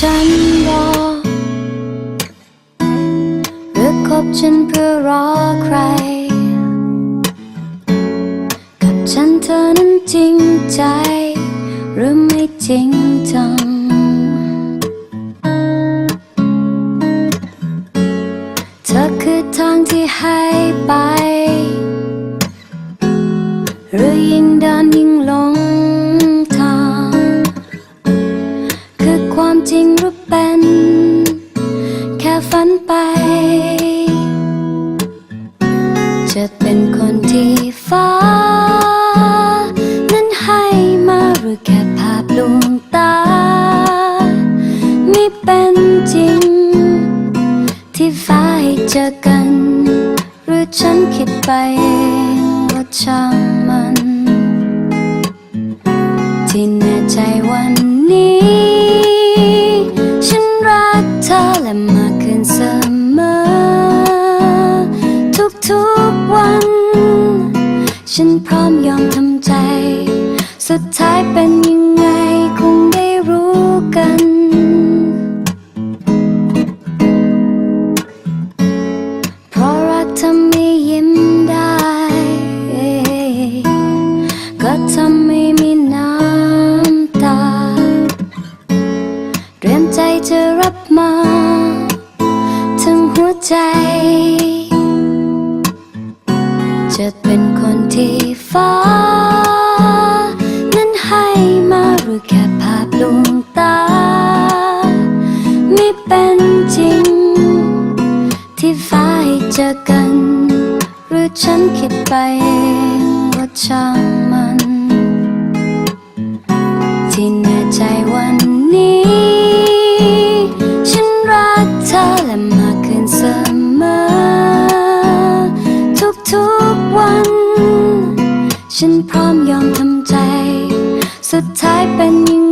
คือคนที่ฉันรอหรือคบฉันเพื่อรอใคร กับฉันเธอนั้นจริงใจ หรือไม่จริงจัง เธอคือทางที่ให้ไป หรือยิ่งเดินยิ่งลง ภาพลวงตาไม่เป็นจริง ที่ฟ้าให้เจอกัน หรือฉันคิดไปเองว่าช่างมัน ที่แน่ใจวันนี้ ฉันรักเธอและมากขึ้นเสมอ ทุกๆวัน ฉันพร้อมยอมทำใจ สุดท้ายเป็นยัง ก็ทำให้มีน้ำตา เตรียมใจจะรับมาถึงหัวใจ จะเป็นคนที่ฟ้า นั้นให้มาหรือแค่ภาพลวงตา ไม่เป็นจริง ที่ฟ้าให้เจอกัน หรือฉันคิดไปเองว่าช่าง มันที่แน่ใจวันนี้ ฉันรักเธอและมากขึ้นเสมอ ทุกๆวัน ฉันพร้อมยอมทำใจ สุดท้ายเป็นยัง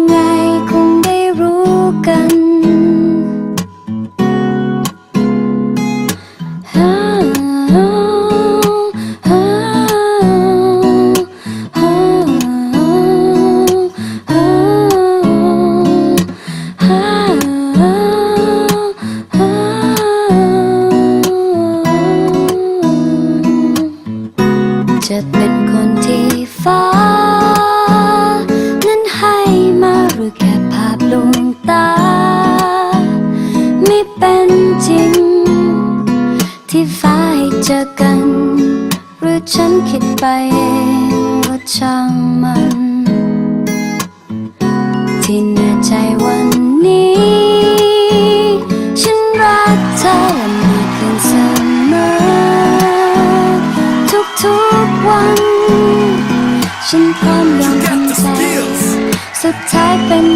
ฟ้า นั้นให้มาหรือแค่ภาพลวงตา ไม่เป็นจริง ที่ฟ้าให้เจอกัน หรือฉันคิดไปเองว่าช่างมัน สุดท้ายเป็น